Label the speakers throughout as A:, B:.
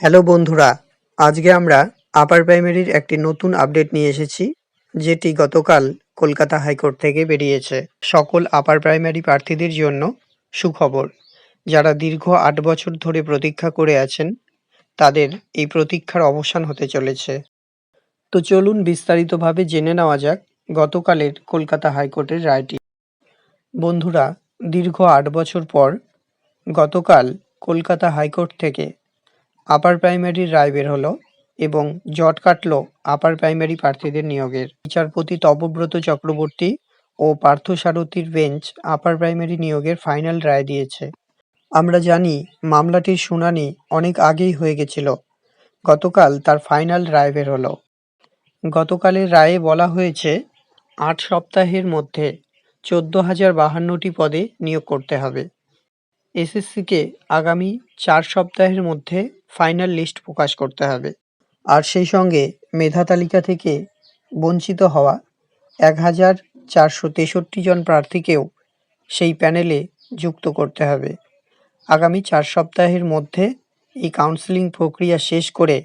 A: Hello বন্ধুরা, আজকে আমরা আপার প্রাইমারির একটি নতুন আপডেট নিয়ে এসেছি, যেটি গতকাল কলকাতা হাইকোর্ট থেকে বেরিয়েছে। সকল আপার প্রাইমারি প্রার্থীদের জন্য সুখবর। যারা দীর্ঘ আট বছর ধরে প্রতীক্ষা করে আছেন, তাদের এই প্রতীক্ষার অবসান হতে চলেছে। তো চলুন বিস্তারিতভাবে জেনে নেওয়া যাক গতকালের কলকাতা হাইকোর্টের রায়টি। বন্ধুরা, দীর্ঘ আট বছর পর গতকাল কলকাতা হাইকোর্ট থেকে আপার প্রাইমারির রায় বের হলো এবং জট কাটলো আপার প্রাইমারি প্রার্থীদের নিয়োগের। বিচারপতি তপব্রত চক্রবর্তী ও পার্থসারথীর বেঞ্চ আপার প্রাইমারি নিয়োগের ফাইনাল রায় দিয়েছে। আমরা জানি মামলাটির শুনানি অনেক আগেই হয়ে গেছিল। গতকাল তার ফাইনাল রায় বের হলো। গতকালের রায়ে বলা হয়েছে, আট সপ্তাহের মধ্যে চোদ্দ হাজার বাহান্নটি পদে নিয়োগ করতে হবে। এসএসসিকে আগামী চার সপ্তাহের মধ্যে ফাইনাল লিস্ট প্রকাশ করতে হবে। আর সেই সঙ্গে মেধা তালিকা থেকে বঞ্চিত হওয়া এক হাজার চারশো তেষট্টি জন প্রার্থীকেও সেই প্যানেলে যুক্ত করতে হবে। আগামী চার সপ্তাহের মধ্যে এই কাউন্সেলিং প্রক্রিয়া শেষ করে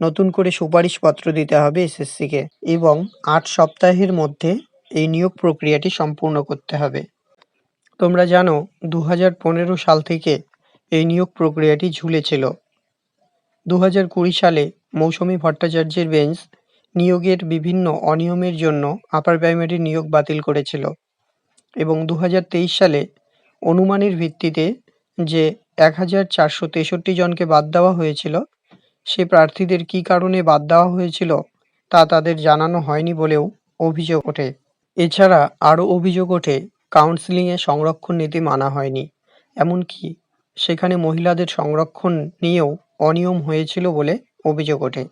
A: নতুন করে সুপারিশপত্র দিতে হবে এসএসসিকে এবং আট সপ্তাহের মধ্যে এই নিয়োগ প্রক্রিয়াটি সম্পূর্ণ করতে হবে। তোমরা জানো দু হাজার পনেরো সাল থেকে এই নিয়োগ প্রক্রিয়াটি ঝুলেছিল। দু হাজার কুড়ি সালে মৌসুমী ভট্টাচার্যের বেঞ্চ নিয়োগের বিভিন্ন অনিয়মের জন্য আপার প্রাইমারি নিয়োগ বাতিল করেছিল এবং দু হাজার তেইশ সালে অনুমানের ভিত্তিতে যে এক হাজার চারশো তেষট্টি জনকে বাদ দেওয়া হয়েছিল, সে প্রার্থীদের কী কারণে বাদ দেওয়া হয়েছিল তা তাদের জানানো হয়নি বলেও অভিযোগ ওঠে। এছাড়া আরও অভিযোগ ওঠে কাউন্সেলিংয়ে সংরক্ষণ নীতি মানা হয়নি। এমনকি সেখানে মহিলাদের সংরক্ষণ নিয়েও অনিয়ম হয়েছিল বলে অভিযোগ ওঠে।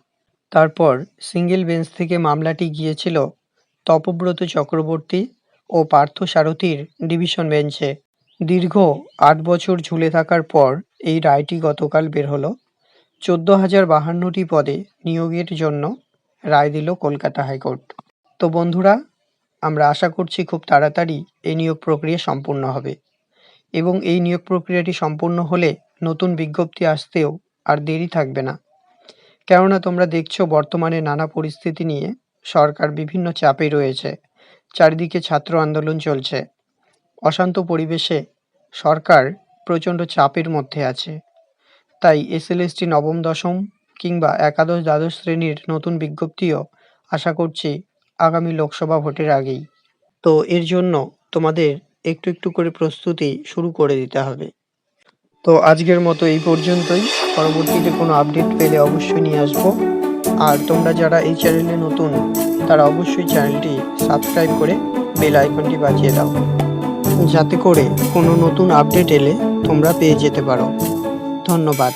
A: তারপর সিঙ্গেল বেঞ্চ থেকে মামলাটি গিয়েছিল তপব্রত চক্রবর্তী ও পার্থ সারথীর ডিভিশন বেঞ্চে দীর্ঘ আট বছর ঝুলে থাকার পর এই রায়টি গতকাল বের হলো। চোদ্দ হাজার বাহান্নটি পদে নিয়োগের জন্য রায় দিল কলকাতা হাইকোর্ট। তো বন্ধুরা আমরা আশা করছি খুব তাড়াতাড়ি এই নিয়োগ প্রক্রিয়া সম্পূর্ণ হবে। এবং এই নিয়োগ প্রক্রিয়াটি সম্পূর্ণ হলে নতুন বিজ্ঞপ্তি আসতেও আর দেরি থাকবে না। কেননা তোমরা দেখছ বর্তমানে নানা পরিস্থিতি নিয়ে সরকার বিভিন্ন চাপে রয়েছে। চারিদিকে ছাত্র আন্দোলন চলছে। অশান্ত পরিবেশে সরকার প্রচণ্ড চাপের মধ্যে আছে। তাই এসএলএসটি নবম, দশম কিংবা একাদশ, দ্বাদশ শ্রেণির নতুন বিজ্ঞপ্তিও আশা করছি আগামী লোকসভা ভোটের আগেই। তো এর জন্য তোমাদের একটু একটু করে প্রস্তুতি শুরু করে দিতে হবে। তো আজকের মতো এই পর্যন্তই। পরবর্তীতে কোনো আপডেট পেলে অবশ্যই নিয়ে আসব। আর তোমরা যারা এই চ্যানেলে নতুন, তারা অবশ্যই চ্যানেলটি সাবস্ক্রাইব করে বেল আইকনটি বাজিয়ে দাও। যাতে করে কোনো নতুন আপডেট এলে তোমরা পেয়ে যেতে পারো। ধন্যবাদ।